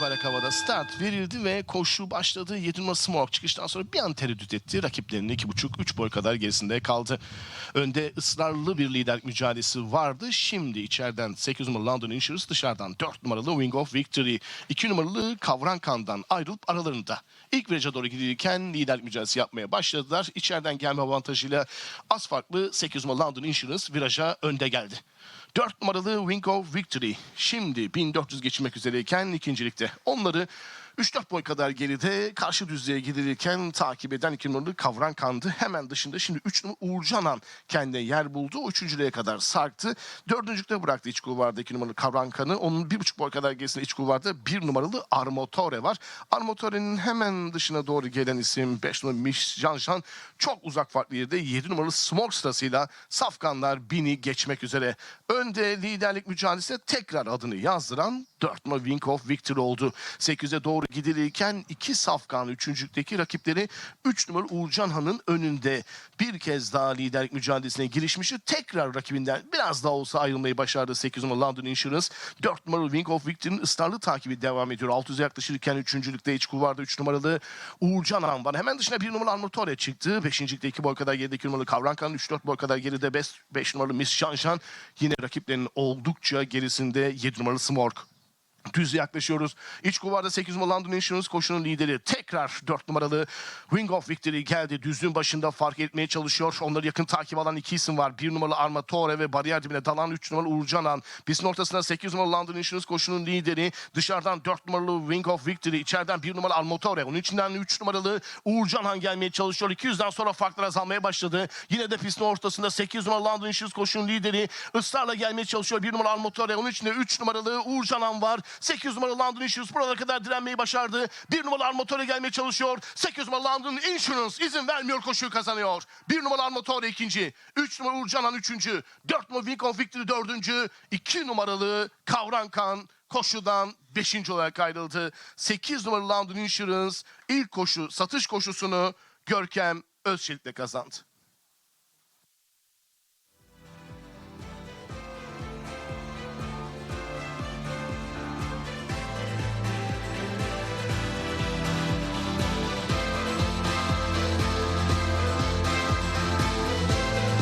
bayrak havada start verildi ve koşu başladı. 7 numara Smoke çıkıştan sonra bir an tereddüt etti. Rakiplerinin 2,5-3 boy kadar gerisinde kaldı. Önde ısrarlı bir liderlik mücadelesi vardı. Şimdi içeriden 8 numaralı London Insurance dışarıdan 4 numaralı Wing of Victory 2 numaralı Kavran Kan'dan ayrılıp aralarında. İlk viraja doğru gidilirken liderlik mücadelesi yapmaya başladılar. İçeriden gelme avantajıyla az farklı 8 numaralı London Insurance viraja önde geldi. 4 numaralı Wing of Victory şimdi 1400 geçirmek üzereyken ikincilikte. Onları 3-4 boy kadar geride karşı düzlüğe gidilirken takip eden 2 numaralı Kavran Kandı. Hemen dışında şimdi 3 numaralı Uğurcanan kendine yer buldu. O kadar sarktı. Dördüncülükte bıraktı iç kulvarda 2 numaralı Kavran Kanı. Onun 1,5 boy kadar gerisinde iç kulvarda 1 numaralı Armotore var. Armotore'nin hemen dışına doğru gelen isim 5 numaralı Miş Janjan. Çok uzak farklı yerde 7 numaralı Smoke sırasıyla Safkanlar Bini geçmek üzere. Önde liderlik mücadelesine tekrar adını yazdıran 4 numaralı Wing of Victory oldu. 8'e doğru gidilirken iki safkan üçüncülükteki rakipleri 3 numaralı Uğurcan Han'ın önünde bir kez daha liderlik mücadelesine girişmişti. Tekrar rakibinden biraz daha olsa ayrılmayı başardı 8 numaralı London Insurance. 4 numaralı Wing of Victory'nin ısrarlı takibi devam ediyor. 600'e yaklaşırken üçüncülükte iç kulvarda 3 numaralı Uğurcan Han var. Hemen dışına 1 numaralı Armutore çıktı. 5. ligde 2 boy kadar geride 2 numaralı Kavrankan 3-4 boy kadar geride 5 numaralı Miss Shanshan. Yine rakiplerinin oldukça gerisinde 7 numaralı Smork. Düz yaklaşıyoruz. İç kuvarda 8 numaralı London Insurance koşunun lideri. Tekrar 4 numaralı Wing of Victory geldi. Düzlüğün başında fark etmeye çalışıyor. Onları yakın takip alan iki isim var. 1 numaralı Armatore ve bariyer dibine dalan 3 numaralı Uğurcanan. Pistin ortasında 8 numaralı London Insurance koşunun lideri. Dışarıdan 4 numaralı Wing of Victory. içeriden 1 numaralı Armatore. Onun içinden 3 numaralı Uğurcanan gelmeye çalışıyor. 200'den sonra farklar azalmaya başladı. Yine de pistin ortasında 8 numaralı London Insurance koşunun lideri. ısrarla gelmeye çalışıyor. 1 numaralı Armatore. Onun içinde 3 numaralı Uğurcanan var. 8 numaralı London Insurance buralara kadar direnmeyi başardı. 1 numaralı Armatore gelmeye çalışıyor. 8 numaralı London Insurance izin vermiyor koşuyu kazanıyor. 1 numaralı Armatore ikinci. 3 numaralı Uğurcanan üçüncü. 4 numaralı Wing of Victory dördüncü. 2 numaralı Kavrankan koşudan 5. olarak ayrıldı. 8 numaralı London Insurance ilk koşu satış koşusunu Görkem Özçelik'le kazandı.